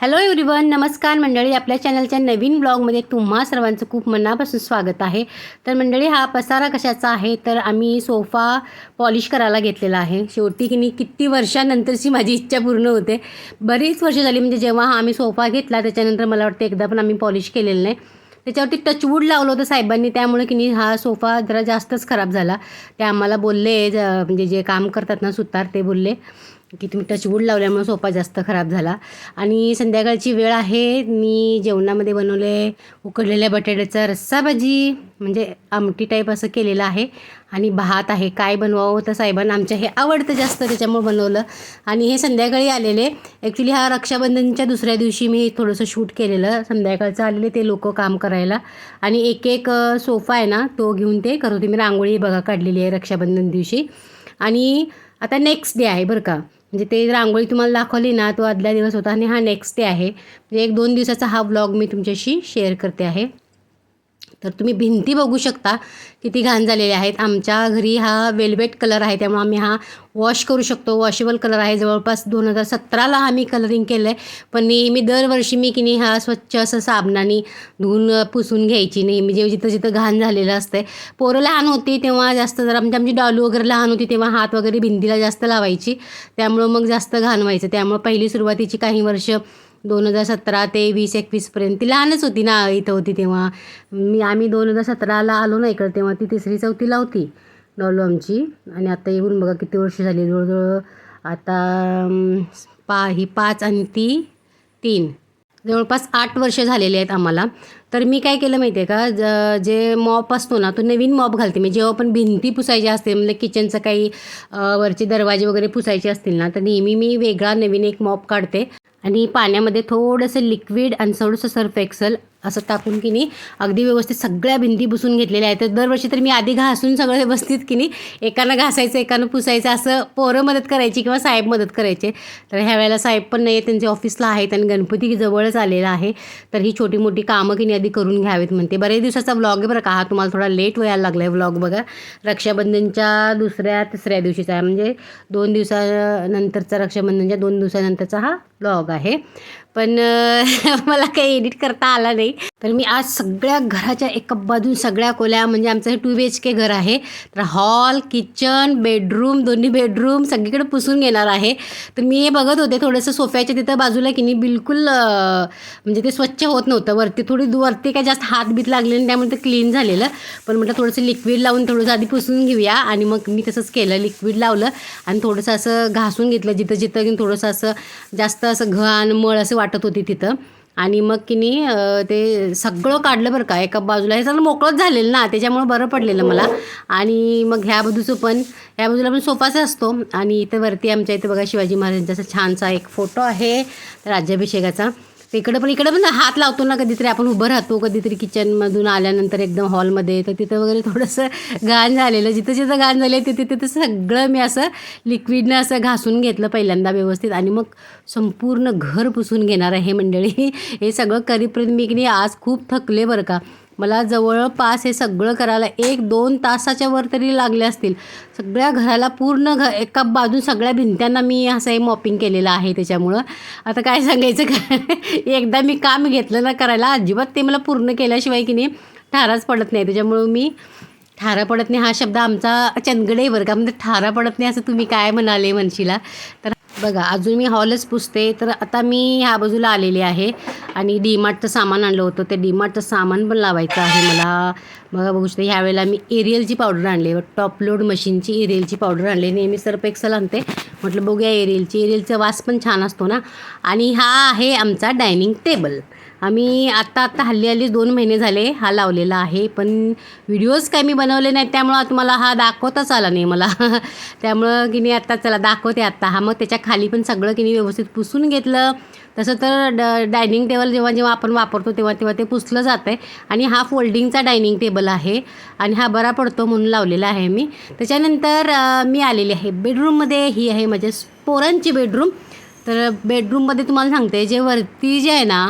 Hello everyone नमस्कार मंडळी. आपल्या चॅनलच्या नवीन ब्लॉगमध्ये तुम्हा सर्वांचं खूप मनापासून स्वागत आहे. तर मंडळी हा पसारा कशाचा आहे? तर आम्ही सोफा पॉलिश करायला घेतलेला आहे. शेवटी की नाही किती वर्षानंतरची माझी इच्छा पूर्ण होते. बरीच वर्ष झाली म्हणजे जेव्हा हा आम्ही सोफा घेतला त्याच्यानंतर मला वाटतं एकदा पण आम्ही पॉलिश केलेलं नाही. त्याच्यावरती टचवूड लावलं होतं साहेबांनी. त्यामुळे की नाही हा सोफा जरा जास्तच खराब झाला. ते आम्हाला बोलले ज- म्हणजे जे काम करतात ना सुतार ते बोलले. की तुम्ही टचवूड लावल्यामुळे सोफा जास्त खराब झाला. आणि संध्याकाळची वेळ आहे मी जेवणामध्ये बनवले उकडलेल्या बटाट्याचा रस्सा भाजी म्हणजे आमटी टाईप असं केलेलं आहे. आणि भात आहे काय बनवावं तर साहेबांना आमच्या हे आवडतं जास्त त्याच्यामुळे बनवलं. आणि हे संध्याकाळी आलेले. ॲक्च्युली हा रक्षाबंधनच्या दुसऱ्या दिवशी मी थोडंसं शूट केलेलं. संध्याकाळचं आलेले ते लोक काम करायला. आणि एक एक सोफा आहे ना तो घेऊन ते करत. होते मी रांगोळी बघा काढलेली आहे रक्षाबंधन दिवशी. आणि आता नेक्स्ट डे आहे बरं का. म्हणजे ते रांगोळी तुम्हाला दाखवली ना तो आदल्या दिवस होता आणि हा नेक्स्ट डे आहे. म्हणजे एक दोन दिवसाचा हा व्लॉग मी तुमच्याशी शेअर करते आहे. तर तुम्ही भिंती बघू शकता किती घाण झालेल्या आहेत. आमच्या घरी हा वेल्वेट कलर आहे त्यामुळे आम्ही हा वॉश करू शकतो. वॉशेबल कलर आहे. जवळपास दोन हजार सतराला हा मी कलरिंग केलं आहे पण नेहमी दरवर्षी मी की नाही हा स्वच्छ असं साबणाने धुवून पुसून घ्यायची नेहमी. जे जिथं जिथं घाण झालेलं असतं पोरं लहान होती तेव्हा जास्त जरा म्हणजे आमची डॉलू वगैरे लहान होती तेव्हा हात वगैरे भिंतीला जास्त लावायची. त्यामुळं मग जास्त घाण व्हायचं. त्यामुळं पहिली सुरुवातीची काही वर्ष दोन हजार सतरा ते वीस एकवीसपर्यंत ती लहानच होती ना इथं होती तेव्हा. मी आम्ही दोन हजार सतराला आलो ना इकडं तेव्हा ती तिसरी चौथीला होती. डॉलो आमची. आणि आता येऊन बघा किती वर्ष झाली जवळजवळ आता पा ही पाच आणि ती तीन. जवळपास आठ वर्ष झालेले आहेत आम्हाला. तर मी काय केलं माहिती आहे का ज जे मॉप असतो ना तो नवीन मॉप घालते. मी जेव्हा पण भिंती पुसायची असते म्हणजे किचनचं काही वरचे दरवाजे वगैरे पुसायचे असतील ना तर नेहमी मी वेगळा नवीन एक मॉप काढते. आणि पाण्यामध्ये थोडंसं लिक्विड आणि थोडंसं सर्फ एक्सल असं टाकून की नाही अगदी व्यवस्थित सगळ्या भिंती पुसून घेतलेल्या आहेत. तर दरवर्षी तर मी आधी घासून सगळं व्यवस्थित की नाही एकानं घासायचं एकानं पुसायचं असं पोरं मदत करायची किंवा साहेब मदत करायचे. तर ह्या वेळेला साहेब पण नाही आहेत त्यांच्या ऑफिसला आहेत आणि गणपती जवळच आलेला आहे. तर ही छोटी मोठी कामं की नाही आधी करून घ्यावीत म्हणते. बऱ्याच दिवसाचा व्लॉग आहे बरं का हा तुम्हाला थोडा लेट व्हायला लागला आहे व्लॉग बघा. रक्षाबंधनच्या दुसऱ्या तिसऱ्या दिवशीचा आहे. म्हणजे दोन दिवसानंतरचा रक्षाबंधनच्या दोन दिवसानंतरचा हा ब्लॉग आहे. पण मला काही एडिट करता आला नाही. तर मी आज सगळ्या घराच्या एका बाजून सगळ्या खोल्या म्हणजे आमचं हे टू बी एच के घर आहे. तर हॉल किचन बेडरूम दोन्ही बेडरूम सगळीकडे पुसून घेणार आहे. तर मी हे बघत होते थोडंसं सोफ्याच्या तिथं बाजूला की नाही बिलकुल म्हणजे ते स्वच्छ होत नव्हतं. वरती थोडी वरती काय जास्त हात बीत लागले आणि त्यामुळे ते क्लीन झालेलं. पण म्हटलं थोडंसं लिक्विड लावून थोडंसं आधी पुसून घेऊया. आणि मग मी तसंच केलं लिक्विड लावलं. आणि थोडंसं असं घासून घेतलं जिथं जिथं थोडंसं असं जास्त असं घाण मळ असं वाटत होती तिथं. आणि मग की नाही अं, ते सगळं काढलं बरं का एका बाजूला. हे सगळं मोकळंच झालेलं ना त्याच्यामुळं बरं पडलेलं मला. आणि मग ह्या बाजूचं पण ह्या बाजूला पण सोफाच असतो. आणि इथं वरती आमच्या इथं बघा शिवाजी महाराजांचा असा छानसा एक फोटो आहे राज्याभिषेकाचा. इकडं पण इकडं पण हात लावतो ना कधीतरी आपण उभं राहतो कधीतरी किचनमधून आल्यानंतर एकदम हॉलमध्ये तर तिथं वगैरे थोडंसं घाण झालेलं जिथं जिथं घाण झालं तिथे तिथं सगळं मी असं लिक्विडनं असं घासून घेतलं पहिल्यांदा व्यवस्थित. आणि मग संपूर्ण घर पुसून घेणार आहे मंडळी. हे सगळं करीपर्यंत मी की आज खूप थकले बरं का. मला जवळपास हे सगळं करायला एक दोन तासाच्या वर तरी लागले असतील. सगळ्या घराला पूर्ण घ एका बाजून सगळ्या भिंत्यांना मी असं हे मॉपिंग केलेलं आहे त्याच्यामुळं. आता काय सांगायचं काय एकदा मी काम घेतलं ना करायला अजिबात ते मला पूर्ण केल्याशिवाय की नाही ठाराच पडत नाही. त्याच्यामुळं मी ठारा पडत नाही हा शब्द आमचा चंदगडे बरं का. म्हणजे ठारा पडत नाही असं तुम्ही काय म्हणाले म्हणशीला तर बघा अजून मी हॉलच पुसते. तर आता मी ह्या बाजूला आलेली आहे. आणि डीमार्टचं सामान आणलं होतं. ते डीमार्टचं सामान पण लावायचं आहे मला. बघा बघू शकते ह्यावेळेला मी एरियलची पावडर आणली. टॉप लोड मशीनची एरियलची पावडर आणली. नेहमी सर्फ एक्सल आणते. म्हटलं बघूया एरियलची. एरियलचा वास पण छान असतो ना. आणि हा आहे आमचा डायनिंग टेबल. आम्ही आत्ता आत्ता हल्ली हल्ली दोन महिने झाले हा लावलेला आहे पण व्हिडिओज काय मी बनवले नाहीत त्यामुळं तुम्हाला हा दाखवताच आला नाही मला. त्यामुळं की नाही आत्ता चला दाखवते आत्ता हा मग त्याच्याखाली पण सगळं की नाही व्यवस्थित पुसून घेतलं. तसं तर ड डायनिंग टेबल जेव्हा जेव्हा आपण वापरतो तेव्हा तेव्हा ते पुसलं जातं आहे आणि हा फोल्डिंगचा डायनिंग टेबल आहे. आणि हा बरा पडतो म्हणून लावलेला आहे मी. त्याच्यानंतर मी आलेली आहे बेडरूममध्ये ही आहे माझ्या पोरांची बेडरूम तर बेडरूममध्ये तुम्हाला सांगते जे वरती जे आहे ना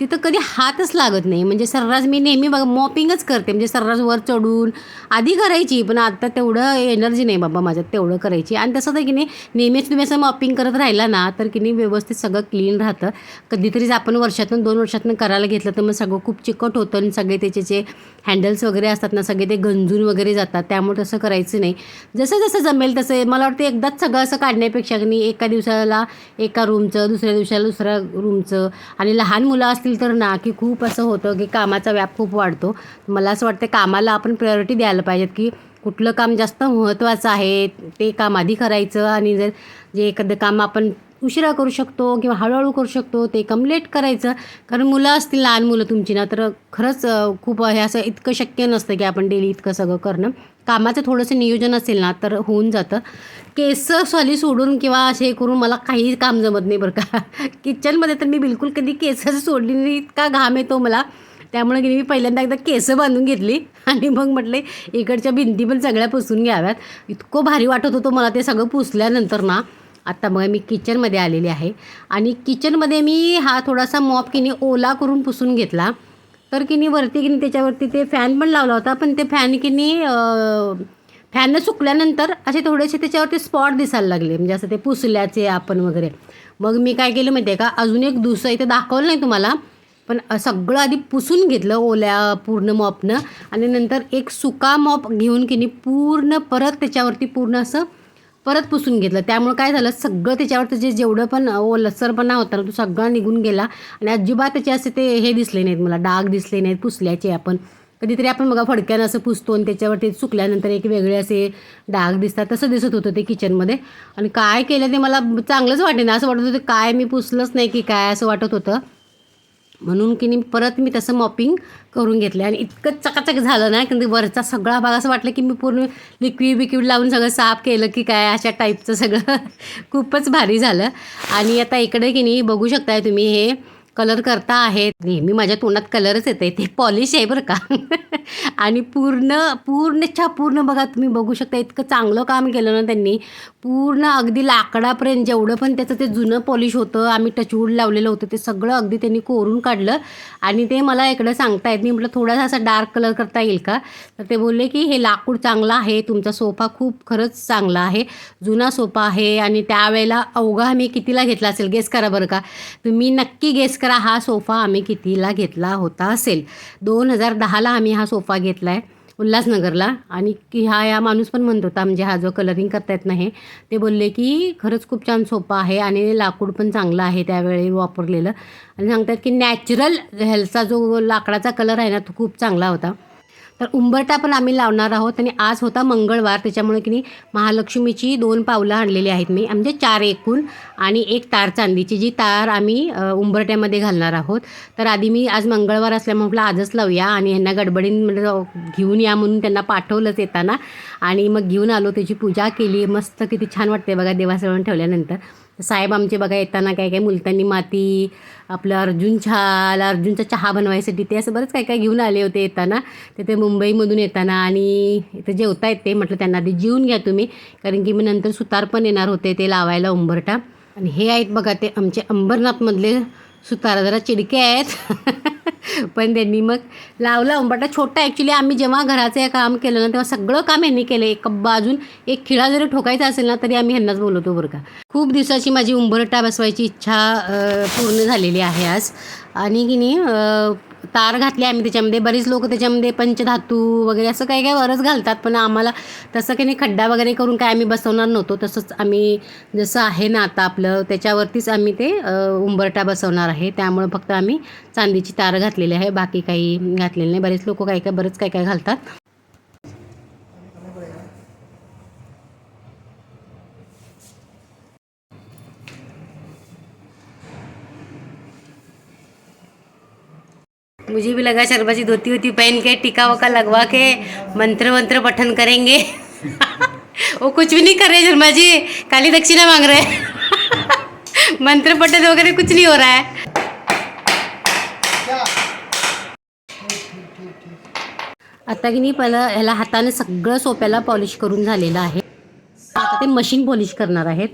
तिथं कधी हातच लागत नाही. म्हणजे सर्रास मी नेहमी बघा मॉपिंगच करते. म्हणजे सर्रास वर चढून आधी करायची पण आता तेवढं एनर्जी नाही बाबा माझ्यात तेवढं करायची. आणि तसं तर की नाही नेहमीच तुम्ही असं मॉपिंग करत राहिला ना तर की नाही व्यवस्थित सगळं क्लीन राहतं. कधीतरीच आपण वर्षातून दोन वर्षातून करायला घेतलं तर मग सगळं खूप चिकट होतं आणि सगळे त्याचे जे हँडल्स वगैरे असतात ना सगळे ते गंजून वगैरे जातात. त्यामुळे तसं करायचं नाही. जसं जसं जमेल तसं मला वाटतं एकदाच सगळं असं काढण्यापेक्षा की नाही एका दिवसाला एका रूमचं दुसऱ्या दिवसाला दुसऱ्या रूमचं आणि लहान मुलं असतील तर ना की खूप असं होतं की कामाचा व्याप खूप वाढतो. मला असं वाटतं कामाला आपण प्रायोरिटी द्यायला पाहिजेत की कुठलं काम जास्त महत्त्वाचं आहे ते काम आधी करायचं आणि जर जे एखादं काम आपण उशिरा करू शकतो किंवा हळूहळू करू शकतो ते कम लेट करायचं. कारण मुलं असतील लहान मुलं तुमची ना तर खरंच खूप हे असं इतकं शक्य नसतं की आपण डेली इतकं सगळं करणं. कामाचं थोडंसं नियोजन असेल ना तर होऊन जातं. केस सॉली सोडून किंवा असे करून मला काही काम जमत नाही बरं का. किचनमध्ये तर मी बिलकुल कधी केसच सोडली नाही इतका घाम येतो मला. त्यामुळे की मी पहिल्यांदा एकदा केस बांधून घेतली आणि मग म्हटले इकडच्या भिंती पण सगळ्या पुसून घ्याव्यात. इतकं भारी वाटत होतं मला ते सगळं पुसल्यानंतर ना. आत्ता मग मी किचनमध्ये आलेली आहे. आणि किचनमध्ये मी हा थोडासा मॉप किनी ओला करून पुसून घेतला. तर किनी वरती किनी त्याच्यावरती ते फॅन पण लावला होता पण ते फॅन किनी फॅननं सुकल्यानंतर असे थोडेसे त्याच्यावरती स्पॉट दिसायला लागले. म्हणजे असं ते पुसल्याचे आपण वगैरे. मग मी काय केलं माहिती आहे का अजून एक दुसरं इथे दाखवलं नाही तुम्हाला पण सगळं आधी पुसून घेतलं ओल्या पूर्ण मॉपनं. आणि नंतर एक सुका मॉप घेऊन की पूर्ण परत त्याच्यावरती पूर्ण असं परत पुसून घेतलं. त्यामुळं काय झालं सगळं त्याच्यावरचं जे जेवढं पण लसरपणा होता ना तो सगळा निघून गेला. आणि अजिबात त्याचे असे ते हे दिसले नाहीत मला डाग दिसले नाहीत पुसल्याचे आपण. कधीतरी आपण बघा फडक्यानं असं पुसतो आणि त्याच्यावरती सुकल्यानंतर एक वेगळे असे डाग दिसतात तसं दिसत होतं ते किचनमध्ये. आणि काय केलं ते मला चांगलंच वाटे ना असं वाटत होतं काय मी पुसलंच नाही की काय असं वाटत होतं. म्हणून की नाही परत मी तसं मॉपिंग करून घेतलं आणि इतकं चकाचक झालं ना की वरचा सगळा भाग असं वाटलं की मी पूर्ण लिक्विड बिक्विड लावून सगळं साफ केलं की काय अशा टाईपचं सगळं खूपच भारी झालं. आणि आता इकडे की नाही बघू शकताय तुम्ही हे कलर करता आहेत. नेहमी माझ्या तोंडात कलरच येते ते पॉलिश आहे बरं का. आणि पूर्ण पूर्णच्या पूर्ण बघा तुम्ही बघू शकता इतकं चांगलं काम केलं ना त्यांनी. पूर्ण अगदी लाकडापर्यंत जेवढं पण त्याचं ते जुनं पॉलिश होतं आम्ही टचवूड लावलेलं होतं ते सगळं अगदी त्यांनी कोरून काढलं. आणि ते मला इकडं सांगतायत मी म्हटलं थोडासा असा डार्क कलर करता येईल का? तर ते बोलले की हे लाकूड चांगलं आहे. तुमचा सोफा खूप खरंच चांगला आहे. जुना सोफा आहे. आणि त्यावेळेला अवघा मी कितीला घेतला असेल? गेस करा बरं का. तुम्ही नक्की गेस करा. हा सोफा आम्ही कितीला घेतला होता असेल. दोन हजार दहाला आम्ही हा सोफा घेतला आहे उल्हासनगरला. आणि की हा या माणूस पण म्हणत होता म्हणजे हा जो कलरिंग करता येत नाही ते बोलले की खरंच खूप छान सोपा आहे आणि लाकूड पण चांगलं आहे त्यावेळी वापरलेलं. आणि सांगतात की नॅचरल ह्याचा जो लाकडाचा कलर आहे ना तो खूप चांगला होता. तर उंबरटा पण आम्ही लावणार आहोत आणि आज होता मंगळवार त्याच्यामुळे की नाही महालक्ष्मीची दोन पावलं आणलेली आहेत मी. म्हणजे चार एकूण आणि एक तार चांदीची जी तार आम्ही उंबरट्यामध्ये घालणार आहोत. तर आधी मी आज मंगळवार असल्यामुळे म्हटलं आजच लावूया आणि ह्यांना गडबडीन म्हणजे घेऊन या म्हणून त्यांना पाठवलंच येताना. आणि मग घेऊन आलो त्याची पूजा केली. मस्त किती छान वाटते बघा देवासवण ठेवल्यानंतर. साहेब आमचे बघा येताना काय काय मुलतानी माती आपलं अर्जुन छाल अर्जुनचा चहा बनवायसाठी ते असं बरंच काय काय घेऊन आले होते येताना. तिथे ते मुंबईमधून येताना आणि इथं जेवता येते म्हटलं त्यांना. आधी जेवून घ्या तुम्ही कारण की मी नंतर सुतार पण येणार होते ते लावायला उंबरटा आणि हे आहेत बघा ते आमचे अंबरनाथमधले सुतारा जरा चिडके आहेत. पण त्यांनी मग लावला. उंबटा छोटा ॲक्च्युली आम्ही जेव्हा घराचं हे काम केलं ना तेव्हा सगळं काम यांनी केलं. एक अजून एक खिळा जरी ठोकायचा असेल ना तरी आम्ही ह्यांनाच बोलवतो बरं का. खूप दिवसाची माझी उंबरटा बसवायची इच्छा पूर्ण झालेली आहे आज. आणि की नाही तार घातली आम्ही त्याच्यामध्ये. बरेच लोक त्याच्यामध्ये पंचधातू वगैरे असं काही काही वरच घालतात पण आम्हाला तसं काही नाही खड्डा वगैरे करून काय आम्ही बसवणार नव्हतो. तसंच आम्ही जसं आहे ना आता आपलं त्याच्यावरतीच आम्ही ते उंबरटा बसवणार आहे. त्यामुळे फक्त आम्ही चांदीची तार घातलेली आहे बाकी काही घातलेलं नाही. बरेच लोक काय काय बरंच काय काय घालतात. मुझे भी लगा शर्मा जी धोती होती पहन के टीका वका लगवा के मंत्र मंत्र पठन करेंगे। वो कुछ भी नहीं कर रहे शर्मा जी। काली दक्षिणा मांग रहे मंत्र पठन वगैरह कुछ नहीं हो रहा है। आता की नाही पहिला ह्याला हाताने सगळं सोप्याला पॉलिश करून झालेलं आहे. आता ते मशीन पॉलिश करणार आहेत.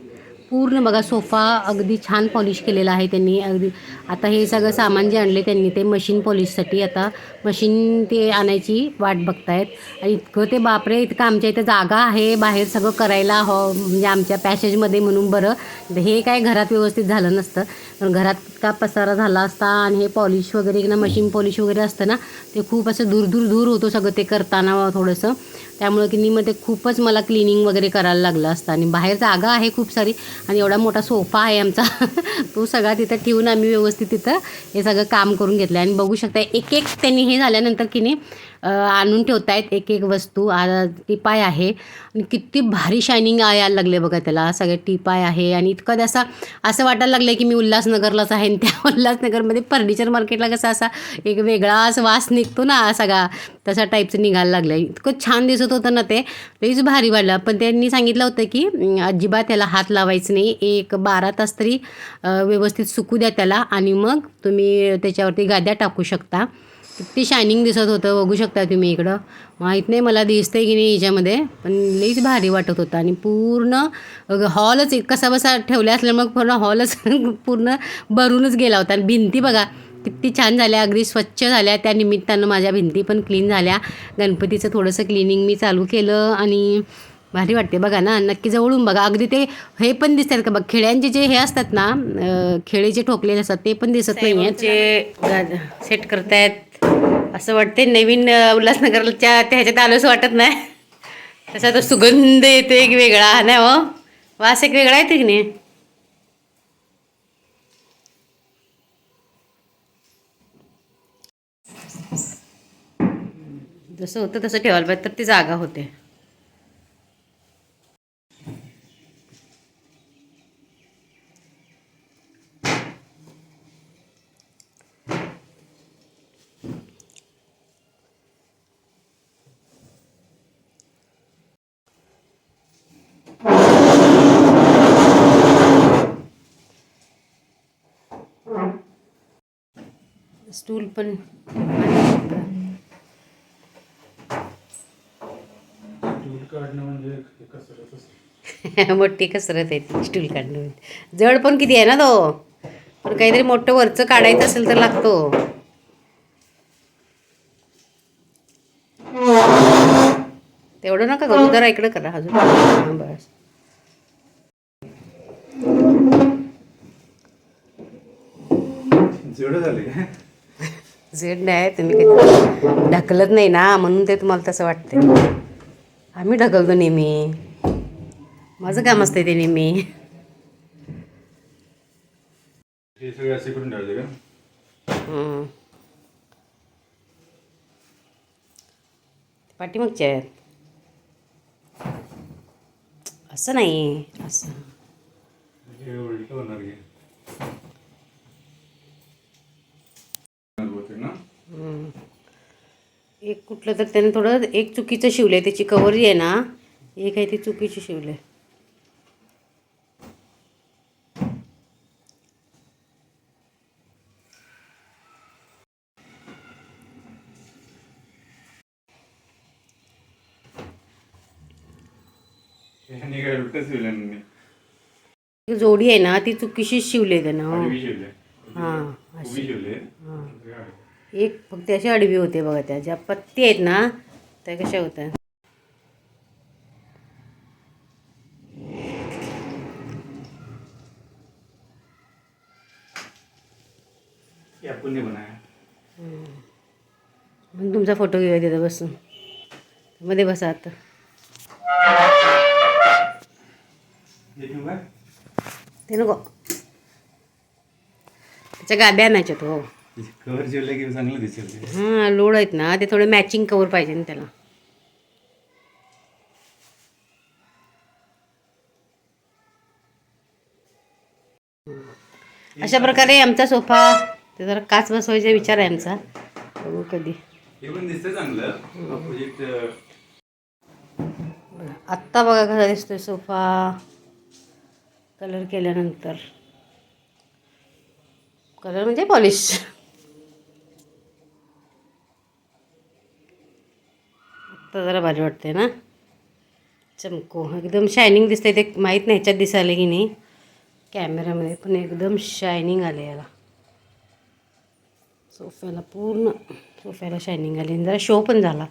पूर्ण बघा सोफा अगदी छान पॉलिश केलेला आहे त्यांनी. अगदी आता हे सगळं सामान जे आणले त्यांनी ते मशीन पॉलिशसाठी आता. मशीन ते आणायची वाट बघतायत. आणि इतकं ते बापरे इतकं आमच्या इथं जागा आहे बाहेर सगळं करायला हो म्हणजे आमच्या पॅसेजमध्ये म्हणून बरं. हे काय घरात व्यवस्थित झालं नसतं. पण घरात का पसारा झाला असता आणि हे पॉलिश वगैरे ना मशीन पॉलिश वगैरे असतं ना ते खूप असं दूर दूर दूर होतो सगळं ते करताना थोडंसं. त्यामुळे की मग ते खूपच मला क्लिनिंग वगैरे करायला लागलं असतं. आणि बाहेर जागा आहे खूप सारी. आणि एवढा मोठा सोफा आहे आमचा. तो सगळा तिथं ठेवून आम्ही व्यवस्थित तिथं हे सगळं काम करून घेतलं आणि बघू शकता एक एक त्यांनी हे झाल्यानंतर की नाही आणून ठेवतायत एक एक वस्तू. आ- टिपाय आहे. आणि किती भारी शायनिंग यायला लागले बघा त्याला. सगळे टिपाय आहे. आणि इतकं ते असं असं वाटायला लागलं की मी उल्हासनगरलाच आहे आणि त्या उल्हासनगरमध्ये फर्निचर मार्केटला कसा असा एक वेगळाच वास निघतो ना सगळा. तसा टाईपचं निघायला लागलं आहे इतकं छान दिसत होतं ना ते. लईच भारी वाटलं. पण त्यांनी सांगितलं होतं की अजिबात त्याला हात लावायचं नाही. एक बारा तास तरी व्यवस्थित सुकू द्या त्याला आणि मग तुम्ही त्याच्यावरती गाद्या टाकू शकता. किती शायनिंग दिसत होतं बघू शकता तुम्ही इकडं. माहीत नाही मला दिसतंय की नाही याच्यामध्ये पण लईच भारी वाटत होतं. आणि पूर्ण हॉलच कसा बसा ठेवल्या असल्यामुळे पूर्ण हॉलच पूर्ण भरूनच गेला होता. आणि भिंती बघा किती छान झाल्या. अगदी स्वच्छ झाल्या. त्या निमित्तानं माझ्या भिंती पण क्लीन झाल्या. गणपतीचं थोडंसं क्लिनिंग मी चालू केलं आणि भारी वाटते. बघा ना नक्की जवळून बघा. अगदी ते हे पण दिसतात का बघ? खेळ्यांचे जे हे असतात ना खेळे जे ठोकलेले असतात ते पण दिसत नाही आहेत सेट करतायत. असं वाटते नवीन उल्हासनगरच्या त्या ह्याच्यात आलोच वाटत नाही. तसा तो सुगंध येतो एक वेगळा नाही हो? वास एक वेगळा येते की नाही? जसं होतं तसं ठेवायला पाहिजे तर ती जागा होते. स्टूल पण म्हणजे. मोठी कसरत आहे ती स्टूल काढणं जड पण किती आहे ना तो? पण काहीतरी मोठं वरचं काढायचं असेल तर लागतो. तेवढं नका करू जरा इकडं करा अजून. हां बस. झाले झेड नाही तुम्ही कधी ढकलत नाही ना म्हणून ते तुम्हाला तसं वाटते आम्ही ढकलतो नेहमी. माझं काम असतं ते नेहमी. हे सगळे असे करून ठेवायचे का? हम्म. पाठीमागचे आहेत. असं नाही असं. हे बहुतेक ना. एक कुठलं तर त्याने थोडं एक चुकीचं शिवलं आहे त्याची कवर आहे ना एक आहे ती चुकीची शिवले जोडी आहे ना ती चुकीशीच शिवले त्यानं हो. एक फक्त अशी आडवी होते बघा त्या. ज्या पत्ती आहेत ना त्या कशा होत्या? म्हणून तुमचा फोटो घेऊया तिथं बसून. मध्ये बसा आता. ते नको. त्याच्या गाद्या आणायच्यात हो. कवर शिवले की चांगलं दिसेल. हां लोड आहेत ना ते थोडे मॅचिंग कवर पाहिजे ना त्याला. अशा प्रकारे आमचा सोफा ते जरा काच बसवायचा विचार आहे आमचा. बघू कधी. आत्ता बघा कसा दिसतोय सोफा. कलर केल्यानंतर. कलर म्हणजे पॉलिश आता जरा भारी वाटते ना? चमको. एकदम शायनिंग दिसते ते. माहीत नाही ह्याच्यात दिसायला की नाही. कॅमेऱ्यामध्ये पण एकदम शायनिंग आले याला. सोफ्याला पूर्ण सोफ्याला शायनिंग आली आणि जरा शो पण झाला.